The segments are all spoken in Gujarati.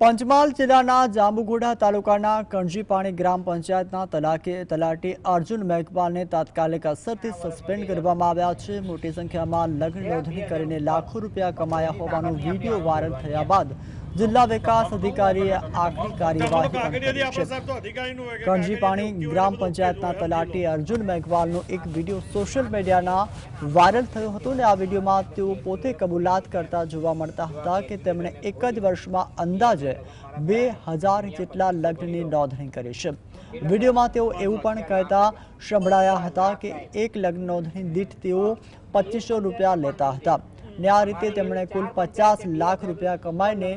પંચમહાલ જિલ્લાના જાંબુઘોડા તાલુકાના કણજીપાણી ગ્રામ પંચાયતના તલાકે તલાટી અર્જુન મેઘવાલને તાત્કાલિક અસરથી સસ્પેન્ડ કરવામાં આવ્યા છે. મોટી સંખ્યામાં લગ્ન નોંધણી કરીને લાખો રૂપિયા કમાયા હોવાનો વીડિયો વાયરલ થયા બાદ જિલ્લા વિકાસ અધિકારીએ આખરી કાર્યવાહી પણ કરી છે. કણજી પાણી ગ્રામ પંચાયતના તલાટી અર્જુન મેઘવાલનો એક વીડિયો સોશિયલ મીડિયાના વાયરલ થયો હતો અને આ વિડીયોમાં તેઓ પોતે કબૂલાત કરતા જોવા મળતા હતા કે તેમણે એક જ વર્ષમાં અંદાજે બે હજાર જેટલા લગ્નની નોંધણી કરી છે. વિડીયોમાં તેઓ એવું પણ કહેતા સંભળાયા હતા કે એક લગ્ન નોંધણી દીઠ તેઓ પચીસો રૂપિયા લેતા હતા. ને આ રીતે તેમણે કુલ પચાસ લાખ રૂપિયા કમાઈને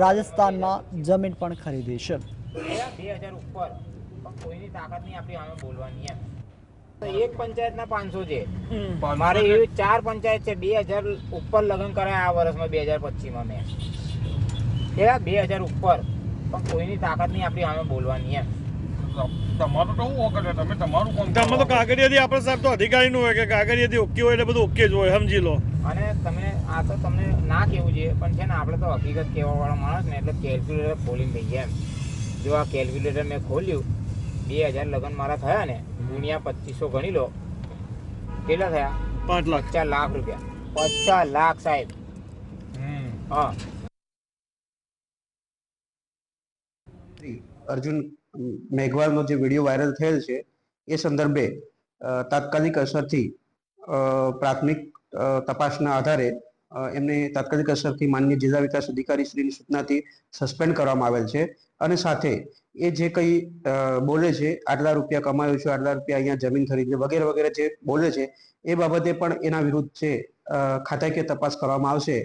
રાજસ્થાનમાં જમીન પણ ખરીદી છે. એક બે હજાર ઉપર કોઈની તાકાત નહીં આપણી સામે બોલવાની એમ તો એક પંચાયતના પાંચસો છે. મારે એવી ચાર પંચાયત છે બે હજાર ઉપર લગ્ન કરાય આ વર્ષમાં બે હજાર પચીસમાં મેં. બે હજાર ઉપર. પણ કોઈની તાકાત નહીં આપણી સામે બોલવાની એમ. તમારું તો હું તમે તમારું કોમ તમે તો કાગળિયાથી આપણે સાહેબ તો અધિકારીનું હોય કે કાગળિયાથી ઓકે હોય એટલે બધું ઓકે જ હોય સમજી લો. અને તમે આ તો તમને ના કહેવું જોઈએ પણ છે ને આપણે તો હકીકત કહેવાવાળો માણસ ને એટલે કેલ્ક્યુલેટર ખોલીને દઈએ એમ. જો આ કેલ્ક્યુલેટર મેં ખોલ્યું બે હજાર લગ્ન મારા થયા ને ગુણ્યા પચીસો ગણી લો. કેટલા થયા? પાંચ લાખ. પચાસ લાખ રૂપિયા. પચાસ લાખ સાહેબ. હમ. હા. અર્જુન મેઘવાલનો જે વીડિયો વાયરલ થયેલ છે, એ સંદર્ભે તાત્કાલિક અસરથી પ્રાથમિક તપાસના આધારે એમને તાત્કાલિક અસરથી માન્ય જિલ્લા વિકાસ અધિકારી શ્રીની સૂચનાથી સસ્પેન્ડ કરવામાં આવેલ છે. અને સાથે, એ જે કંઈ બોલે છે આટલા રૂપિયા કમાયો છું આટલા રૂપિયા અહીંયા જમીન ખરીદી વગેરે વગેરે જે બોલે છે, એ બાબતે પણ એના વિરુદ્ધ છે ખાતાકીય તપાસ કરવામાં આવશે.